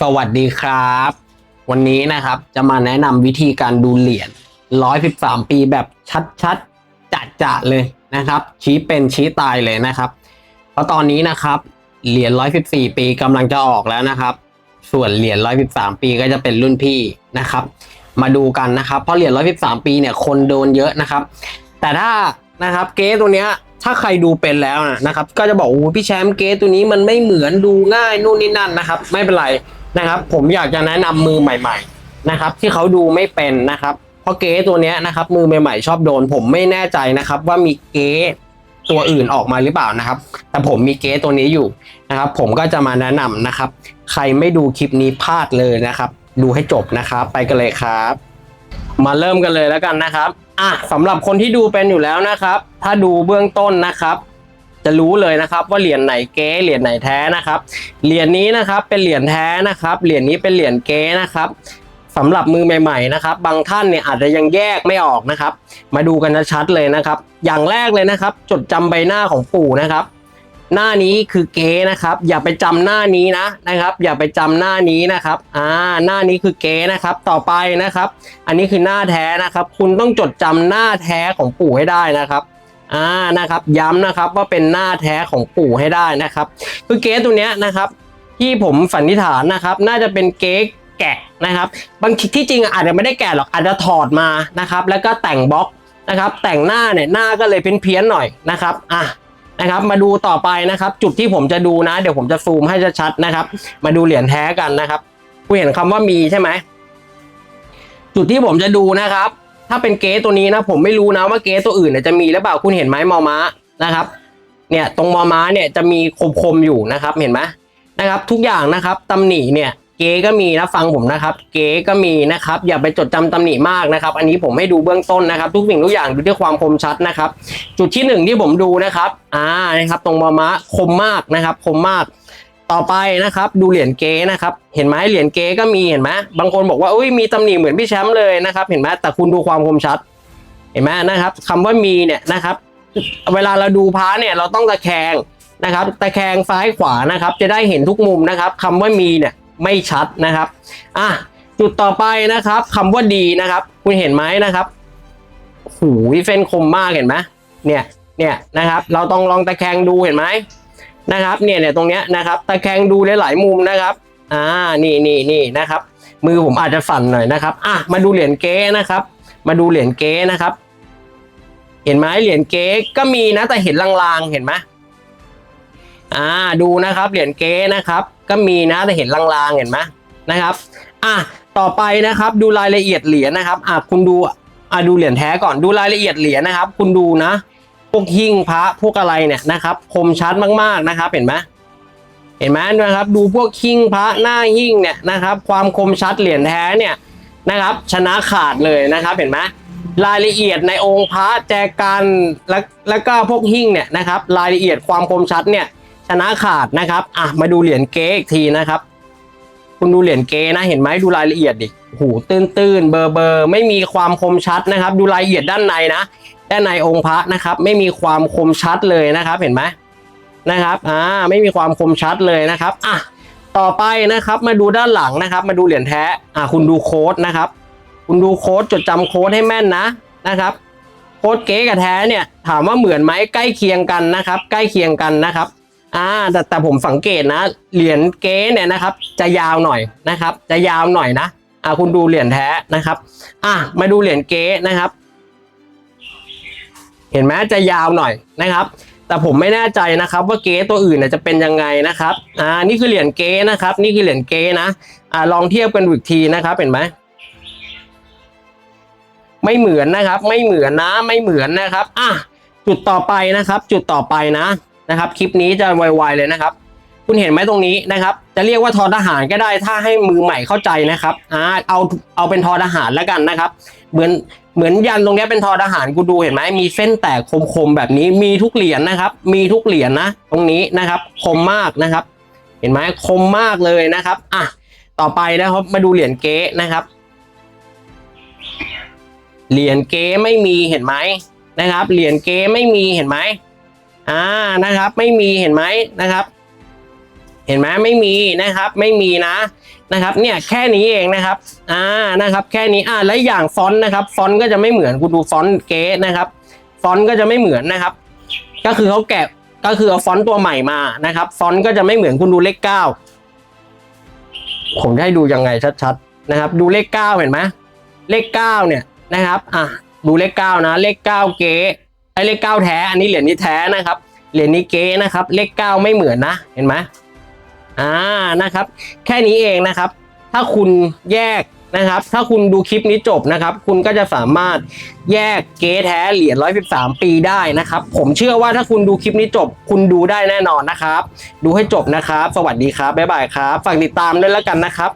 สวัสดีครับ วันนี้นะครับจะมาแนะนำวิธีการดูเหรียญ113 ปีแบบชัดๆจะจะๆเลยนะครับ ชี้เป็นชี้ตายเลยนะครับ เพราะตอนนี้นะครับเหรียญ114 ปีกำลังจะออกแล้วนะครับ ส่วนเหรียญ113 ปีก็จะเป็นรุ่นพี่นะครับ มาดูกันนะครับเพราะเหรียญ113 ปีเนี่ยคนโดนเยอะนะครับ แต่ถ้านะครับเก๊ตัวเนี้ยถ้าใครดูเป็นแล้วนะครับ ก็จะบอกโอ้พี่แชมป์เก๊ตัวนี้มันไม่เหมือนดูง่ายนู่นนี่นั่นนะครับ ไม่เป็นไร นะครับ ผมอยากจะแนะนำมือใหม่ ๆ นะครับ ที่เขาดูไม่เป็นนะครับ เพราะเก๊ตัวเนี้ยนะครับ มือใหม่ๆชอบโดน ผมไม่แน่ใจนะครับ ว่ามีเก๊ตัวอื่นออกมาหรือเปล่านะครับ แต่ผมมีเก๊ตัวนี้อยู่นะครับ ผมก็จะมาแนะนำนะครับ ใครไม่ดูคลิปนี้พลาดเลยนะครับ ดูให้จบนะครับ ไปกันเลยครับ มาเริ่มกันเลยแล้วกันนะครับอะสำหรับคนที่ดูเป็นอยู่แล้วนะครับ ถ้าดูเบื้องต้นนะครับ จะรู้เลยนะครับ ว่าเหรียญไหนเก๊เหรียญไหนแท้นะครับเหรียญนี้นะครับเป็นเหรียญแท้นะครับเหรียญนี้เป็นเหรียญเก๊นะครับสำหรับมือใหม่ๆนะครับ บางท่านเนี่ยอาจจะยังแยกไม่ออกนะครับ มาดูกันชัดๆเลยนะครับ อย่างแรกเลยนะครับ จดจำใบหน้าของปู่นะครับ หน้านี้คือเก๊นะครับ อย่าไปจำหน้านี้นะนะครับ อย่าไปจำหน้านี้นะครับอ่าหน้านี้คือเก๊นะครับ ต่อไปนะครับ อันนี้คือหน้าแท้นะครับ คุณต้องจดจำหน้าแท้ของปู่ให้ได้นะครับ อ่านะครับย้ำนะครับว่าเป็นหน้าแท้ของปู่ให้ได้นะครับ คือเก๊ตัวเนี้ยนะครับที่ผมสันนิษฐานนะครับ น่าจะเป็นเก๊แกะนะครับ บางทีที่จริงอาจจะไม่ได้แกะหรอกอาจจะถอดมานะครับ แล้วก็แต่งบล็อกนะครับ แต่งหน้าเนี่ยหน้าก็เลยเพี้ยนๆหน่อยนะครับอะนะครับ มาดูต่อไปนะครับ จุดที่ผมจะดูนะ เดี๋ยวผมจะซูมให้ชัดๆนะครับ มาดูเหรียญแท้กันนะครับคุณเห็นคำว่ามีใช่ไหมจุดที่ผมจะดูนะครับ ถ้าเป็นเก๊ตัวนี้นะผมไม่รู้นะว่าเก๊ตัวอื่นเนี่ยจะมีหรือเปล่าคุณเห็นไหมมอม้านะครับ เนี่ยตรงมอม้าเนี่ยจะมีคมๆอยู่นะครับเห็นไหมนะครับทุกอย่างนะครับตำหนิเนี่ยเก๊ก็มีนะฟังผมนะครับ เก๊ก็มีนะครับ อย่าไปจดจำตำหนิมากนะครับ อันนี้ผมให้ดูเบื้องต้นนะครับ ทุกสิ่งทุกอย่างดูที่ความคมชัดนะครับ จุดที่หนึ่งที่ผมดูนะครับอ่านะครับ ตรงมอม้าคมมากนะครับ คมมาก ต่อไปนะครับดูเหรียญเก๊นะครับ เห็นไหมเหรียญเก๊ก็มีเห็นไหมบางคนบอกว่าอุ้ยมีตำหนิเหมือนพี่แชมป์เลยนะครับ เห็นไหมแต่คุณดูความคมชัด เห็นไหมนะครับคำว่ามีเนี่ยนะครับ เวลาเราดูพระเนี่ยเราต้องตะแคงนะครับ ตะแคงซ้ายขวานะครับ จะได้เห็นทุกมุมนะครับคำว่ามีเนี่ยไม่ชัดนะครับอะจุดต่อไปนะครับคำว่าดีนะครับ คุณเห็นไหมนะครับหูยเฟ้นคมมากเห็นไหมเนี่ยเนี่ยนะครับ เราต้องลองตะแคงดูเห็นไหม นะครับเนี่ยเนี่ยตรงเนี้ยนะครับตะแคงดูหลายๆมุมนะครับอ่านี่นี่นี่นะครับ มือผมอาจจะสั่นหน่อยนะครับอะมาดูเหรียญเก๊นะครับ มาดูเหรียญเก๊นะครับ เห็นไหมเหรียญเก๊ก็มีนะแต่เห็นลางๆเห็นไหมอ่าดูนะครับเหรียญเก๊นะครับ ก็มีนะแต่เห็นลางๆเห็นไหมนะครับอะต่อไปนะครับ ดูรายละเอียดเหรียญนะครับอะคุณดูอะดูเหรียญแท้ก่อนดูรายละเอียดเหรียญนะครับ คุณดูนะ พวกหิ้งพระพวกอะไรเนี่ยนะครับ คมชัดมากๆนะครับ เห็นไหมเห็นไหมนะครับ ดูพวกหิ้งพระหน้าหิ้งเนี่ยนะครับ ความคมชัดเหรียญแท้เนี่ยนะครับ ชนะขาดเลยนะครับ เห็นไหมรายละเอียดในองค์พระแจกันแล้วแล้วก็พวกหิ้งเนี่ยนะครับ รายละเอียดความคมชัดเนี่ย ชนะขาดนะครับอะมาดูเหรียญเก๊อีกทีนะครับ คุณดูเหรียญเก๊นะเห็นไหมดูรายละเอียดดิหูตื้นตื้นเบอร์เบอร์ไม่มีความคมชัดนะครับ ดูรายละเอียดด้านในนะ ด้านในองค์พระนะครับ ไม่มีความคมชัดเลยนะครับเห็นไหมนะครับอ่าไม่มีความคมชัดเลยนะครับอะต่อไปนะครับมาดูด้านหลังนะครับ มาดูเหรียญแท้อะคุณดูโค้ดนะครับ คุณดูโค้ดจดจำโค้ดให้แม่นนะนะครับโค้ดเก๊กับแท้เนี่ยถามว่าเหมือนไหมใกล้เคียงกันนะครับ ใกล้เคียงกันนะครับอ่าแต่แต่ผมสังเกตนะ เหรียญเก๊เนี่ยนะครับ จะยาวหน่อยนะครับ จะยาวหน่อยนะอ่าคุณดูเหรียญแท้นะครับ อะมาดูเหรียญเก๊นะครับ เห็นไหมจะยาวหน่อยนะครับ แต่ผมไม่แน่ใจนะครับ ว่าเก๊ตัวอื่นจะเป็นยังไงนะครับอ่านี่คือเหรียญเก๊นะครับ นี่คือเหรียญเก๊นะอ่าลองเทียบกันอีกทีนะครับเห็นไหมไม่เหมือนนะครับ ไม่เหมือนนะ ไม่เหมือนนะครับอะจุดต่อไปนะครับ จุดต่อไปนะนะครับ คลิปนี้จะไวๆเลยนะครับ คุณเห็นไหมตรงนี้นะครับ จะเรียกว่าทอทหารก็ได้ถ้าให้มือใหม่เข้าใจนะครับอ่าเอาเอาเป็นทอทหารแล้วกันนะครับ เหมือนเหมือนยันตรงนี้เป็นทอทหารกูดูเห็นไหมมีเส้นแตกคมๆแบบนี้มีทุกเหรียญนะครับ มีทุกเหรียญนะตรงนี้นะครับคมมากนะครับ เห็นไหมคมมากเลยนะครับอะต่อไปนะครับมาดูเหรียญเก๊นะครับเหรียญเก๊ไม่มีเห็นไหมนะครับเหรียญเก๊ไม่มีเห็นไหมอ่านะครับ ไม่มีเห็นไหมนะครับ เห็นไหมไม่มีนะครับไม่มีนะนะครับเนี่ยแค่นี้เองนะครับอ่านะครับ แค่นี้อ่าและอย่างฟอนต์นะครับ ฟอนต์ก็จะไม่เหมือนกูดูฟอนต์เก๊นะครับ ฟอนต์ก็จะไม่เหมือนนะครับ ก็คือเขาแกะก็คือเอาฟอนต์ตัวใหม่มานะครับ ฟอนต์ก็จะไม่เหมือนคุณดูเลขเก้าผมจะให้ดูยังไงชัดๆนะครับ ดูเลขเก้าเห็นไหมเลขเก้าเนี่ยนะครับอะดูเลขเก้านะ เลขเก้าเก๊ไอ้เลขเก้าแท้ อันนี้เหรียญนี้แท้นะครับ เหรียญนี้เก๊นะครับ เลขเก้าไม่เหมือนนะ เห็นไหม อ่านะครับ แค่นี้เองนะครับ ถ้าคุณแยกนะครับ ถ้าคุณดูคลิปนี้จบนะครับ คุณก็จะสามารถแยกเก๊แท้เหรียญ113 ปีได้นะครับ ผมเชื่อว่าถ้าคุณดูคลิปนี้จบ คุณดูได้แน่นอนนะครับ ดูให้จบนะครับ สวัสดีครับบ๊ายบายครับฝากติดตามด้วยแล้วกันนะครับ